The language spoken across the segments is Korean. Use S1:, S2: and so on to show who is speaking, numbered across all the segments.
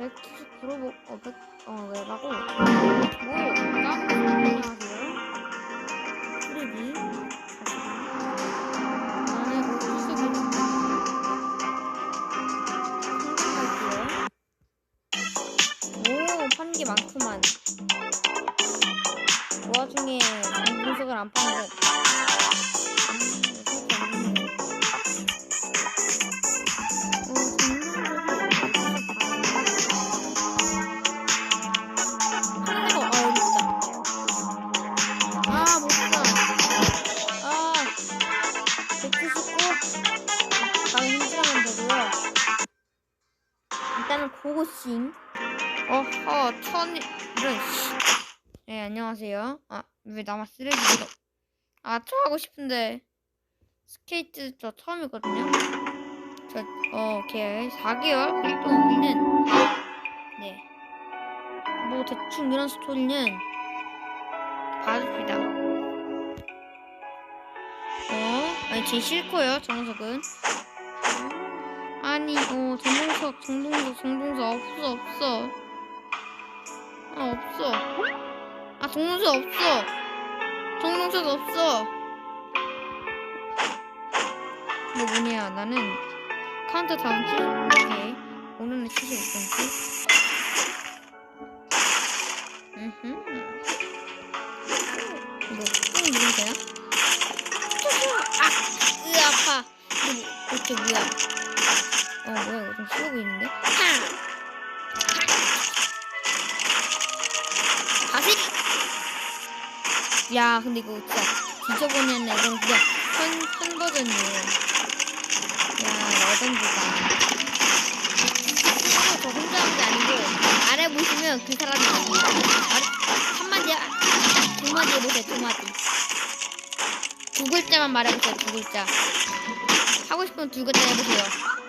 S1: 179로 어, 100, 어, 왜라고? 뭐, 깜 일단은 고고싱. 어허, 천, 이런, 씨. 네, 안녕하세요. 아, 왜 나만 쓰레기로. 아, 저 하고 싶은데. 스케이트 저 처음이거든요. 저, 어, 오케이. 4개월 활동 우리는, 네. 뭐, 대충 이런 스토리는 봐줍시다. 어, 아니, 제 싫고요, 정석은. 아니, 어, 정동석, 정동석, 정동석, 없어, 없어. 아, 없어. 아, 정동석 없어. 정동석 없어. 뭐 뭐냐, 나는 카운터 다운치? 오케이. 오늘은 75cm. 야, 근데 이거 진짜 뒤져보면 이건 그냥 현, 현 버전이에요. 야, 레전드다. 저 혼자 한 게 아니고, 아래 보시면 그 사람이 있습니다. 한마디, 딱두 마디 해보세요, 두 마디. 두 글자만 말해보세요, 두 글자. 하고 싶으면 두 글자 해보세요.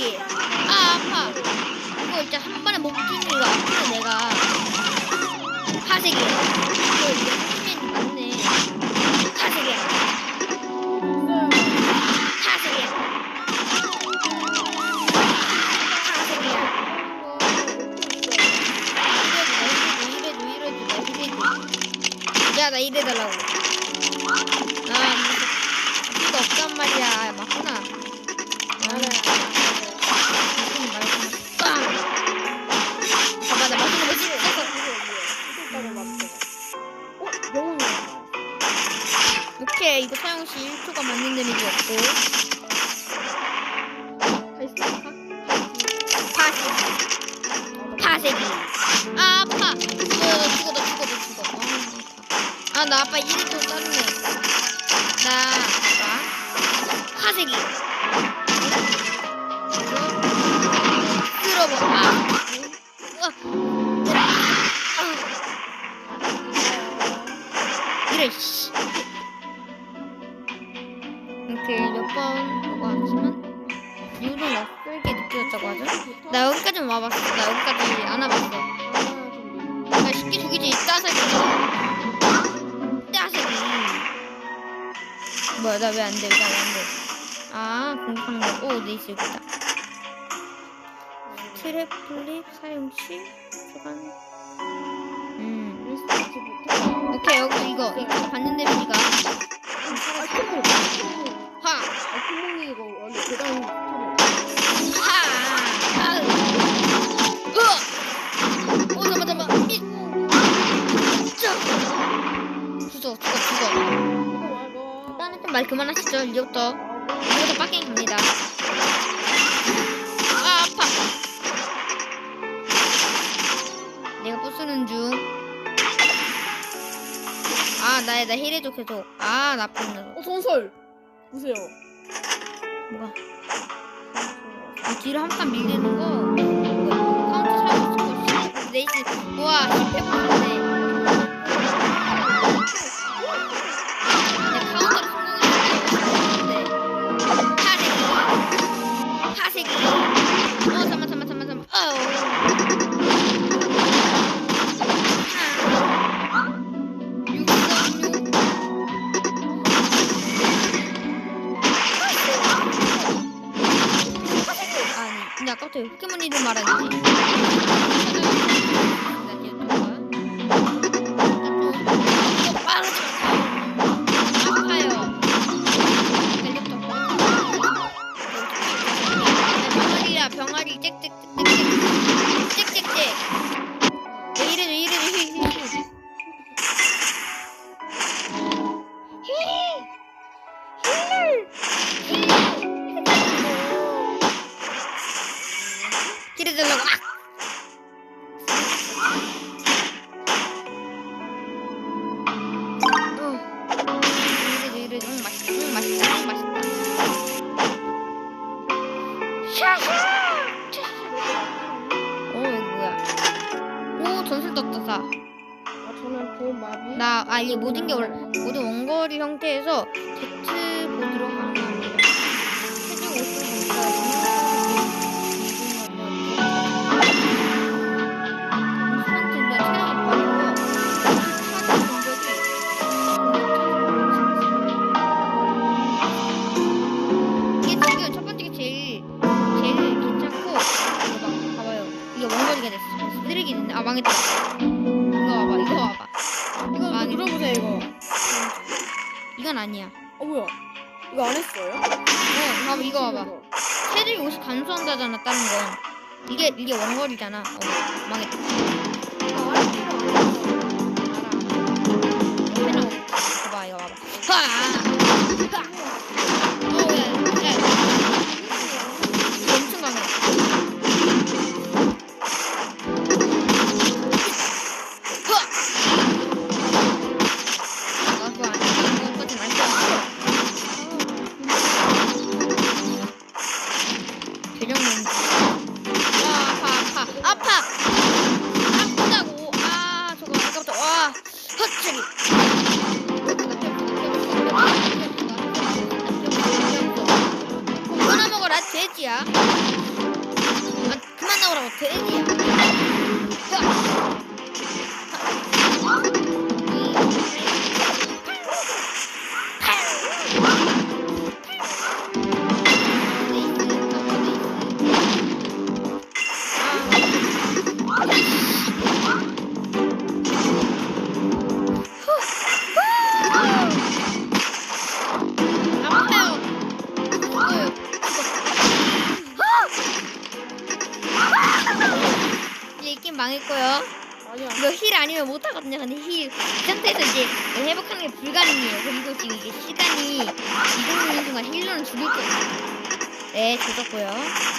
S2: 아프지?
S1: 아파 이거 진짜 한 번에 못 죽는 거 아프네, 내가. 파색이야. 이거 이제
S2: 맞네. 파색이야.
S1: 파세기. 파세기. 아, 아파. 죽어, 너 죽어, 너 죽어, 너 죽어. 아. 아, 나 아빠 이래 좀 짜증내. 나, 아빠. 파세기. 들어봐. 아. 우와. 아. 이래, 씨. 왜 안 돼? 왜 안 돼? 아, 공격하는 거. 뭐, 오, 네, 있어, 있다. 트랩 플립 사용 시 초반. 음. 오케이, 여기 이거. 이거 봤는데, 우리가. 하!
S2: 아, 구멍이 이거 원래 계단
S1: 하! 아! 으! 어, 잠깐만, 잠깐만. 미! 진짜! 죽어, 죽어, 죽어. 말 그만하시죠. 이제부터 이제부터 빡갱 갑니다. 아 아파. 내가 부수는 중. 아 나야 나 힐해줘 계속. 아 나쁜 녀석.
S2: 어 전설. 보세요.
S1: 뭐가? 아 뒤로 한판 밀리는 거. 그 카운트 살고 있을 거. 레이스. 우와 힙해 보는데. 자식이. 어, 잠만, 잠만, 잠만, 잠만. 아니, 네. 나 깜짝이야. 포켓몬 이름 말하는데. Tick, tick, 구독, 좋아요.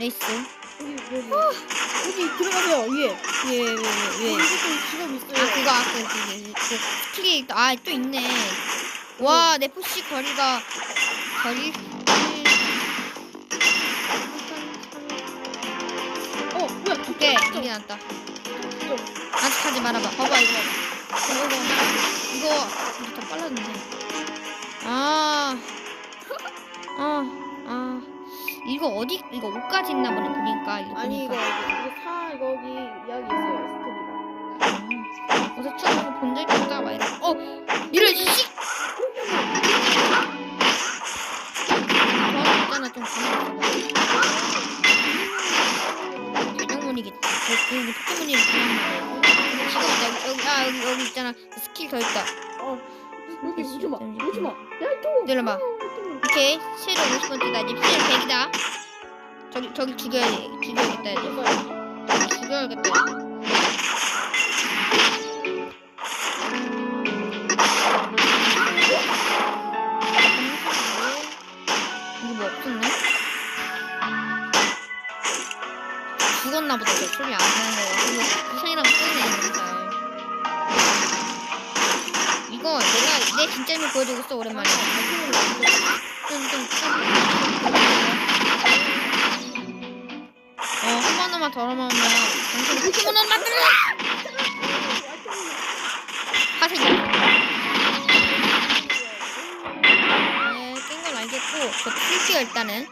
S1: 레이스.
S2: 여기 여기 여기. 들어가세요. 위에.
S1: 왜왜왜왜
S2: 여기 좀 직업 있어요.
S1: 아 그거 아까 그, 그, 그 스킬이 아또 있네. 와내 푸시 거리가 거리?
S2: 어 뭐야?
S1: 오케이 이게 낫다. 아직 하지 말아봐. 봐봐 이거. 이거 이거 이거 더 빨랐는데. 아, 아, 아, 이거 어디 이거 옷까지 있나 보네 보니까 이거
S2: 아니 이거
S1: 보니까.
S2: 이거 사 여기 이야기 있어요 스토리가.
S1: 음. 어서 처음 본 적이 없다 막 이러. 어, 이런 씨. 저는 있잖아 좀 가만히 있어봐. 대정문이겠지. 저 그리고 포켓몬이 그만 말이야. 지금 있다 여기 아 여기 여기 있잖아 그 스킬 더 있다.
S2: 어 여기 오지 마. 오지 마. 야 또.
S1: 내려봐. 오케이 실력 50번째 나 이제 실력 100이다. 저기 저기 죽여야 돼. 죽여야겠다 이제. 죽여야겠다. 이거 뭐 없었네? 죽었나 보다. 저 소리 안 나는 거. 이거 이상이랑 뜨네 인살. 이거 내가 내 진짜 힘을 보여주고 있어 오랜만에. 한 번만 더 넘어오면 당신 포켓몬을 만들라! 하세요. 네, 깬건 알겠고, 저 튀겨 일단은.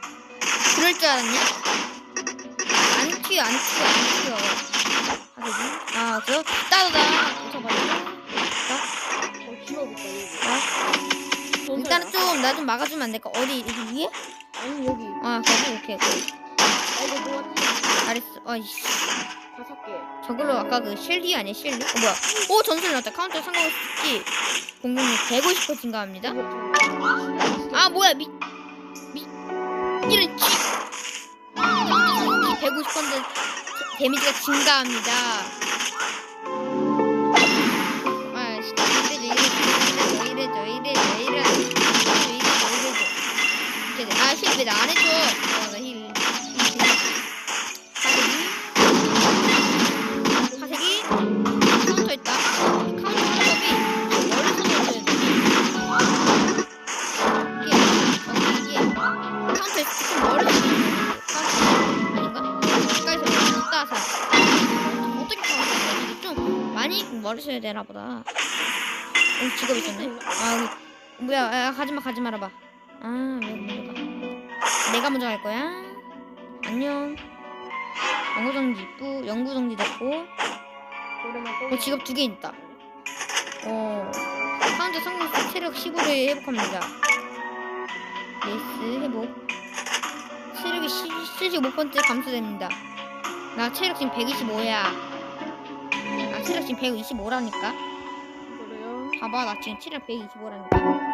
S1: 그럴 줄 알았냐? 안 튀어, 안 튀어, 안 튀어. 하세요. 아, 그래요? 어
S2: 직업 있다 여기.
S1: 아, 일단은 좀, 나 좀 막아주면 안 될까? 어디, 여기 위에?
S2: 아니 여기.
S1: 아, 거기, 오케이, 오케이.
S2: 이거 뭐야?
S1: 잘했어. 어이씨.
S2: 다섯 개.
S1: 저걸로 아까 그 실리 아니야 실리? 어, 뭐야? 오 전술 나왔다. 카운터 상공 스키 공격력 150% 증가합니다. 아 뭐야 미 미. 이런 치. 150% 데미지가 증가합니다. 아, 진짜 이래죠, 이래죠, 이래죠, 이래죠, 이래죠, 이래죠, 이래죠. 이렇게 돼. 아, 실패다. 안 해줘. 되나 보다. 어 직업 있었네. 아 여기 뭐야? 아, 가지마 가지 말아봐. 아 왜 먼저 가? 내가 먼저 갈 거야. 안녕. 연구정지 있고 연구정지 됐고 어, 직업 두 개 있다. 어, 카운터 성공 시 체력 15를 회복합니다. 레이스 회복. 체력이 75% 감소됩니다. 나 체력 지금 125야. 아, 체력 지금 125라니까.
S2: 그래요?
S1: 봐봐, 나 지금 체력 125라니까.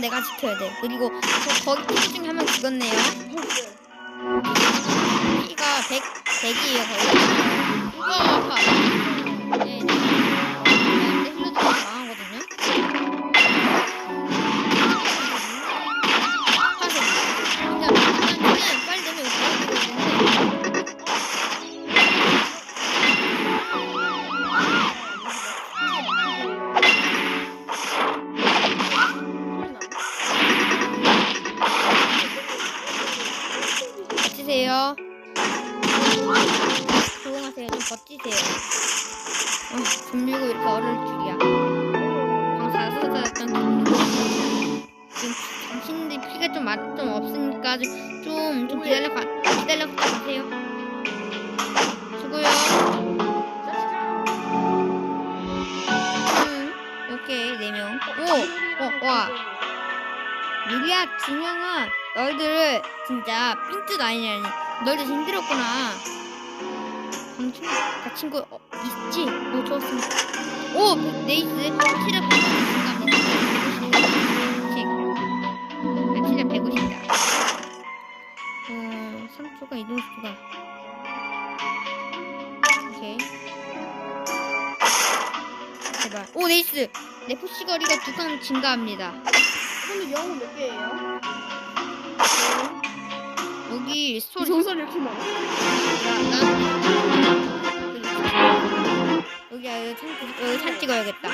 S1: 내가 지켜야 돼. 그리고 저 거기 피디 중에 한 명 죽었네요. 피디가 100, 100이에요, 거의. 버티세요. 어, 좀 밀고 이렇게 얼을 줄이야. 방사사사였던 지금 당신들 피가 좀, 많, 좀 없으니까 좀, 좀, 좀 기다려, 가, 기다려 가세요. 수고요. 음, 오케이, 네 명. 오! 어, 와. 유리야, 준영아, 너희들 진짜 삥뜯 아니냐니. 너희들 힘들었구나. 당신, 나 친구 어, 있지? 어, 좋았습니다. 오! 네이스, 체력 150인가? 나 체력 150이다. 어, 3초가 이동 속도가. 오케이. 제발. 오, 네이스! 내 푸시 거리가 두 칸 증가합니다.
S2: 근데 영웅 몇 개예요?
S1: 여기 스토리
S2: 정설 이렇게 많아?
S1: 나, 나 여기 아, 여기 잘 찍어야겠다.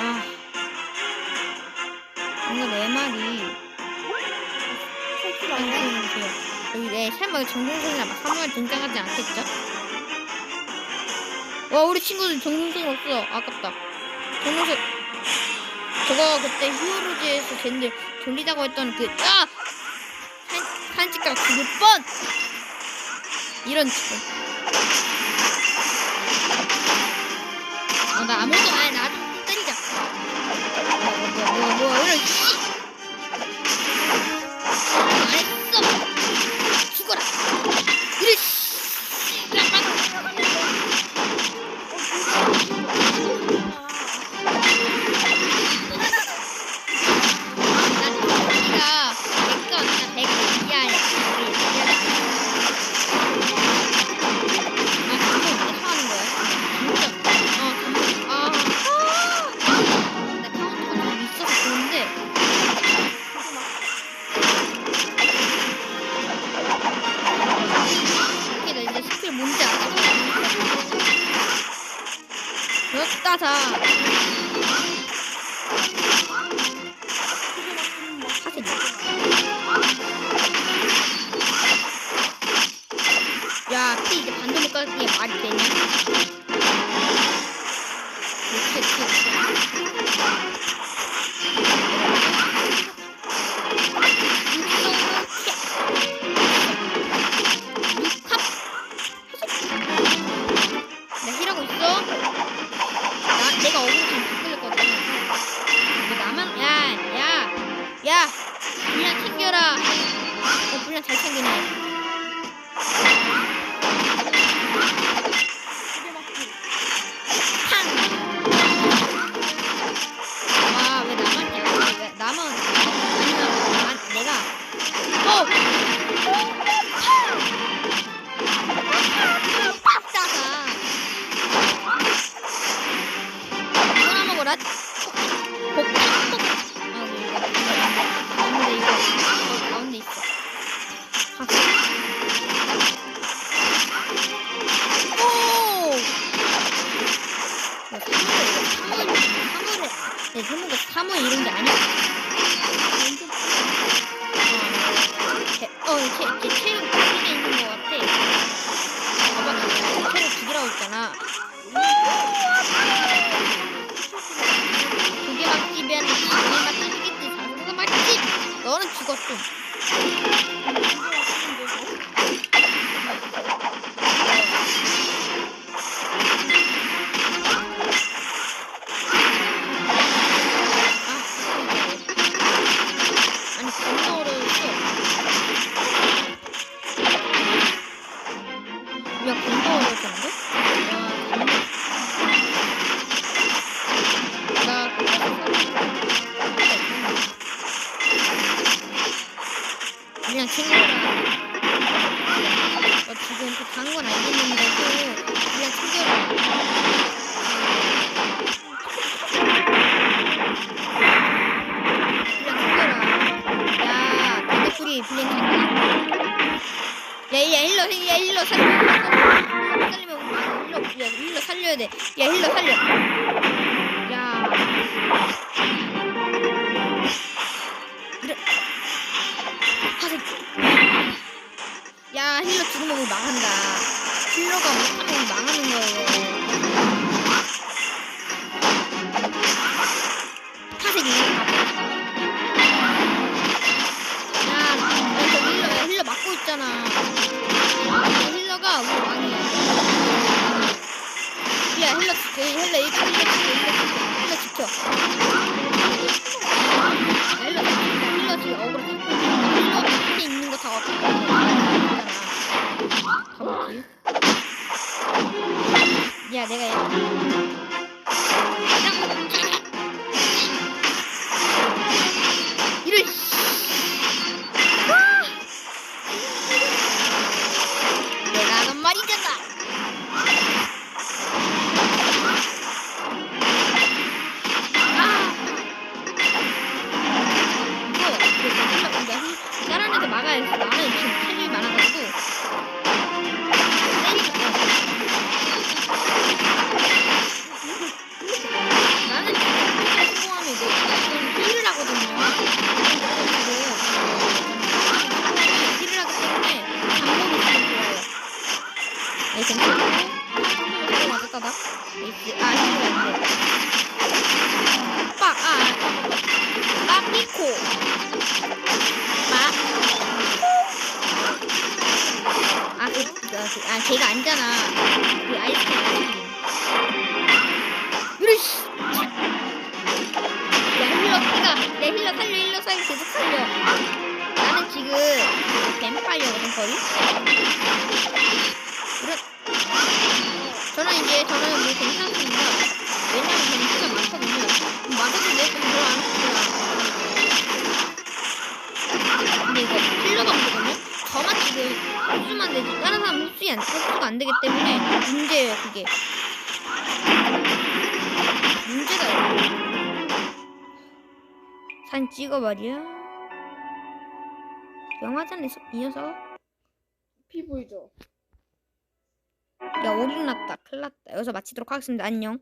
S1: 아 뭔가 내 말이. 여기 내 설마 정동선이나 막 사무엘 등장하지 않겠죠? 와 우리 친구들 정동선 없어 아깝다. 정동선 저거 그때 히어로즈에서 쟤네들 돌리다고 했던 그 아! 한, 한 찍가 9번! 이런 친구. 어, 나 아무것도 안 해. 나 때리자. 뭐야, 뭐야, 뭐야, 뭐야, 이런, 그렇 야, 분량 챙겨라. 어, 분량 잘 챙기네. 사물 이런 게 아니야. 어, 제, 제 체력 두개 있는 것 같아. 봐봐, 나 체력 두 개라고 했잖아. 두개 맛집이야, 두개 맛집이겠지. 자수가 맛집. 너는 죽었어. 챙겨라. 너 지금 또 다른 건 알겠는데 내 힐러 살려, 힐러 살려, 계속 살려. 나는 지금 뱀파이어거든, 거의. 그래. 저는 이제, 저는 뭐 괜찮습니다. 왜냐면 저는 진짜 많거든요. 맞아도 내좀 별로 안 했구나. 근데 이거 힐러가 문제거든요? 저만 지금 흡수만 되지 다른 사람 흡수가 안, 흡수가 안 되기 때문에 문제예요 그게 문제가 있어 사진 찍어 말이야 영화잖아 이 녀석
S2: 피 보이죠?
S1: 야 오류 났다. 큰일 났다. 여기서 마치도록 하겠습니다. 안녕